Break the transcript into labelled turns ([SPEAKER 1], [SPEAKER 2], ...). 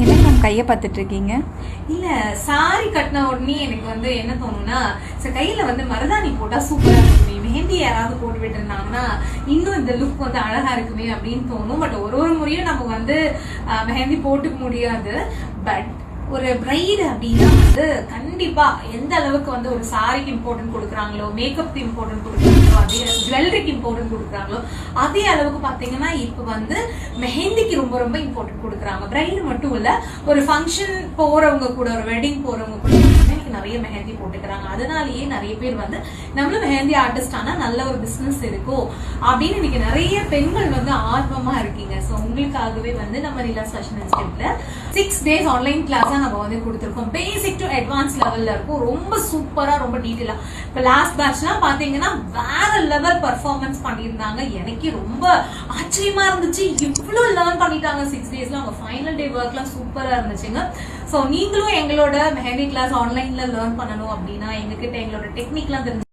[SPEAKER 1] என்ன மேம் கையை பார்த்துட்டு இருக்கீங்க
[SPEAKER 2] இல்லை சாரி கட்டின உடனே எனக்கு வந்து என்ன தோணும்னா சரி கையில் வந்து மருதாணி போட்டால் சூப்பராக இருக்குமே மெஹந்தி யாராவது போட்டு விட்டுருந்தாங்கன்னா இன்னும் இந்த லுக் வந்து அழகாக இருக்குமே அப்படின்னு தோணும். பட் ஒரு ஒரு முறையும் நம்ம வந்து மெஹந்தி போட்டுக்க முடியாது. பட் ஒரு பிரைடு அப்படின்னா வந்து கண்டிப்பா எந்த அளவுக்கு வந்து ஒரு சாரிக்கு இம்பார்ட்டன்ட் கொடுக்குறாங்களோ மேக்கப்க்கு இம்பார்ட்டன்ட் கொடுக்குறாங்களோ அதே ஜுவல்லரிக்கு இம்பார்ட்டன்ட் கொடுக்குறாங்களோ அதே அளவுக்கு பாத்தீங்கன்னா இப்போ வந்து மெஹந்திக்கு ரொம்ப ரொம்ப இம்பார்ட்டன்ட் கொடுக்குறாங்க. பிரைடு மட்டும் இல்ல ஒரு ஃபங்க்ஷன் போறவங்க கூட ஒரு வெட்டிங் போறவங்க கூட இன்னைக்கு நிறைய மெஹந்தி போட்டுக்கிறாங்க. அதனாலயே நிறைய பேர் வந்து நம்மளும் மெஹந்தி ஆர்டிஸ்ட் ஆனா நல்ல ஒரு பிசினஸ் இருக்கும் அப்படின்னு இன்னைக்கு நிறைய பெண்கள் வந்து ஆர்வமா இருக்கீங்க வந்து நம்ம ரிலாக்ஸேஷன் இன்ஸ்டியூட்ல சிக்ஸ் டேஸ் ஆன்லைன் கிளாஸா நம்ம வந்து கொடுத்துருக்கோம். பேசிக் டு அட்வான்ஸ் லெவல்ல இருக்கும். ரொம்ப சூப்பரா ரொம்ப டீட்டெயிலா இப்ப லாஸ்ட் பேட்ச்லாம் பாத்தீங்கன்னா வேற லெவல் பர்ஃபார்மன்ஸ் பண்ணியிருந்தாங்க. எனக்கு ரொம்ப ஆச்சரியமா இருந்துச்சு. இவ்வளவு லேர்ன் பண்ணிட்டாங்க சிக்ஸ் டேஸ்ல அவங்க ஃபைனல் டே ஒர்க்லாம் சூப்பரா இருந்துச்சுங்க. ஸோ நீங்களும் எங்களோட மெஹந்தி கிளாஸ் ஆன்லைன்ல லேர்ன் பண்ணணும் அப்படின்னா எங்ககிட்ட எங்களோட டெக்னிக்லாம் தெரிஞ்சு